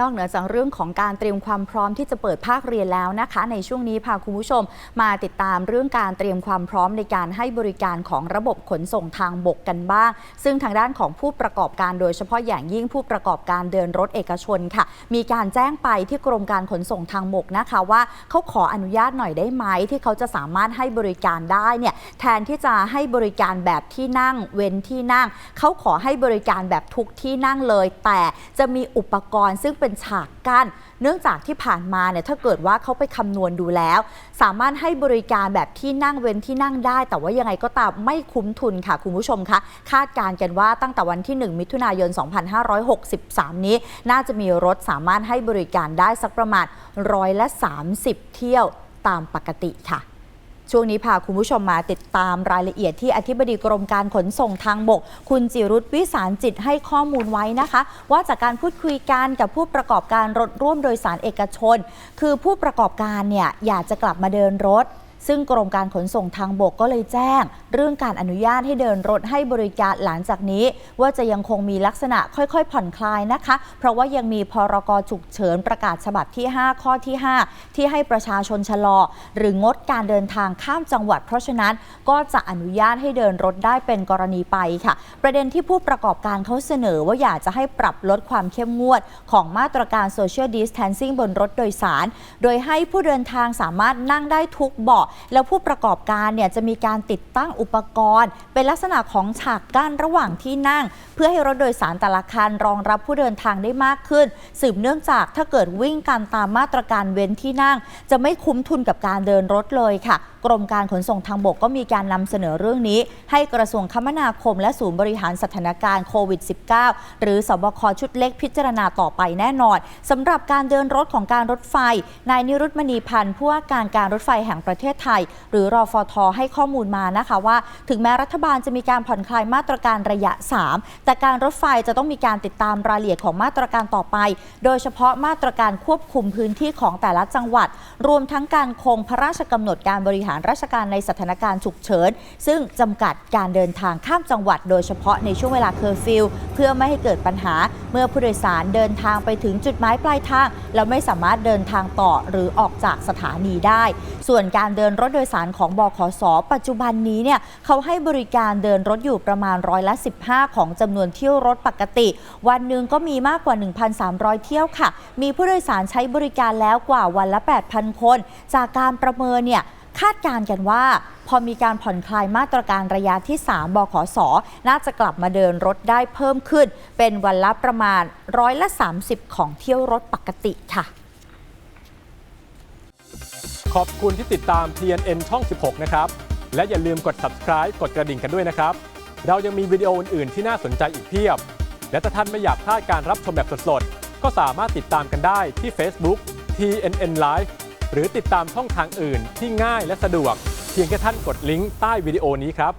นอกเหนือจากเรื่องของการเตรียมความพร้อมที่จะเปิดภาคเรียนแล้วนะคะ ในช่วงนี้พาคุณผู้ชม มาติดตามเรื่องการเตรียมความพร้อมในการให้บริการของระบบขนส่งทางบกกันบ้าง ซึ่งทางด้านของผู้ประกอบการโดยเฉพาะอย่างยิ่งผู้ประกอบการเดินรถเอกชนค่ะ มีการแจ้งไปที่กรมการขนส่งทางบกนะคะว่าเขาขออนุญาตหน่อยได้ไหมที่เขาจะสามารถให้บริการได้เนี่ยแทนที่จะให้บริการแบบที่นั่งเว้นที่นั่ง เขาขอให้บริการแบบทุกที่นั่งเลย แต่จะมีอุปกรณ์ซึ่งเป็นฉากกั้น เนื่องจากที่ผ่านมาเนี่ยถ้าเกิดว่าเขาไปคำนวณดูแล้ว สามารถให้บริการแบบที่นั่งเว้นที่นั่งได้ แต่ว่ายังไงก็ตามไม่คุ้มทุนค่ะคุณผู้ชมคะคาดการณ์กันว่าตั้งแต่วันที่ 1 มิถุนายน 2563 นี้ น่าจะมีรถสามารถให้บริการได้สักประมาณร้อยละ 30 เที่ยวตามปกติค่ะ ช่วงนี้พาคุณผู้ชมมาติดตามรายละเอียดที่อธิบดีกรมการขนส่งทางบก คุณจิรุธวิสารจิตให้ข้อมูลไว้นะคะ ว่าจากการพูดคุยกันกับผู้ประกอบการรถร่วมโดยสารเอกชน คือผู้ประกอบการเนี่ยอยากจะกลับมาเดินรถ ซึ่งกรมการขนส่งทางบกก็เลยแจ้ง เรื่องการอนุญาตให้เดินรถให้บริการหลังจากนี้ ว่าจะยังคงมีลักษณะค่อยๆ ผ่อนคลายนะคะ เพราะว่ายังมีพรกฉุกเฉินประกาศฉบับที่ 5 ข้อที่ 5 ที่ให้ประชาชนชะลอ หรืองดการเดินทางข้ามจังหวัด เพราะฉะนั้นก็จะอนุญาตให้เดินรถได้เป็นกรณีไปค่ะ ประเด็นที่ผู้ประกอบการเขาเสนอว่าอยากจะให้ปรับลดความเข้มงวด ของมาตรการ Social Distancing บนรถโดยสาร โดยให้ผู้เดินทางสามารถนั่งได้ทุกเบาะแล้วผู้ประกอบการเนี่ยจะมีการติดตั้งอุปกรณ์ เป็นลักษณะของฉากกั้นระหว่างที่นั่ง เพื่อให้รถโดยสารแต่ละคันรองรับผู้เดินทางได้มากขึ้น สืบเนื่องจากถ้าเกิดวิ่งกันตามมาตรการเว้นที่นั่ง จะไม่คุ้มทุนกับการเดินรถเลยค่ะ กรมการขนส่งทางบกก็มีการนำเสนอเรื่องนี้ ให้กระทรวงคมนาคม และศูนย์บริหารสถานการณ์โควิด -19 หรือสบคชุดเล็กพิจารณาต่อไปแน่นอนสำหรับการเดินรถของการรถไฟนายนิรุตมณีพันธ์ผู้ว่าการการรถไฟแห่งประเทศไทย หรือรอฟอทให้ข้อมูลมานะคะว่า ถึงแม้รัฐบาลจะมีการผ่อนคลายมาตรการระยะ 3 แต่การรถไฟจะต้องมีการติดตามรายละเอียดของมาตรการต่อไป โดยเฉพาะมาตรการควบคุมพื้นที่ของแต่ละจังหวัด รวมทั้งการคงพระราชกำหนดการบริหารราชการในสถานการณ์ฉุกเฉิน ซึ่งจำกัดการเดินทางข้ามจังหวัด โดยเฉพาะในช่วงเวลาเคอร์ฟิวเพื่อไม่ให้เกิดปัญหา เมื่อผู้โดยสารเดินทางไปถึงจุดหมายปลายทาง แล้วไม่สามารถเดินทางต่อหรือออกจากสถานีได้ ส่วนการเดินนรถโดยสารของบขส ปัจจุบันนี้เนี่ยเขาให้บริการเดินรถอยู่ประมาณร้อยละ 15 ของจำนวนเที่ยวรถปกติ วันหนึ่งก็มีมากกว่า 1,300 เที่ยวค่ะ มีผู้โดยสารใช้บริการแล้วกว่าวันละ 8,000 คน จากการประเมินเนี่ยคาดการณ์กันว่า พอมีการผ่อนคลายมาตรการระยะที่ 3 บขส น่าจะกลับมาเดินรถได้เพิ่มขึ้น เป็นวันละประมาณร้อยละ 30 ของเที่ยวรถปกติค่ะ ขอบคุณที่ติดตาม TNN ช่อง 16 นะครับ และอย่าลืมกด subscribe กดกระดิ่งกันด้วยนะครับ เรายังมีวิดีโออื่น ๆ ที่น่าสนใจอีกเพียบ และถ้าท่านไม่อยากพลาดการรับชมแบบสดๆ ก็สามารถติดตามกันได้ที่ Facebook TNN Live หรือติดตามช่องทางอื่นที่ง่ายและสะดวก เพียงแค่ท่านกดลิงก์ใต้วิดีโอนี้ครับ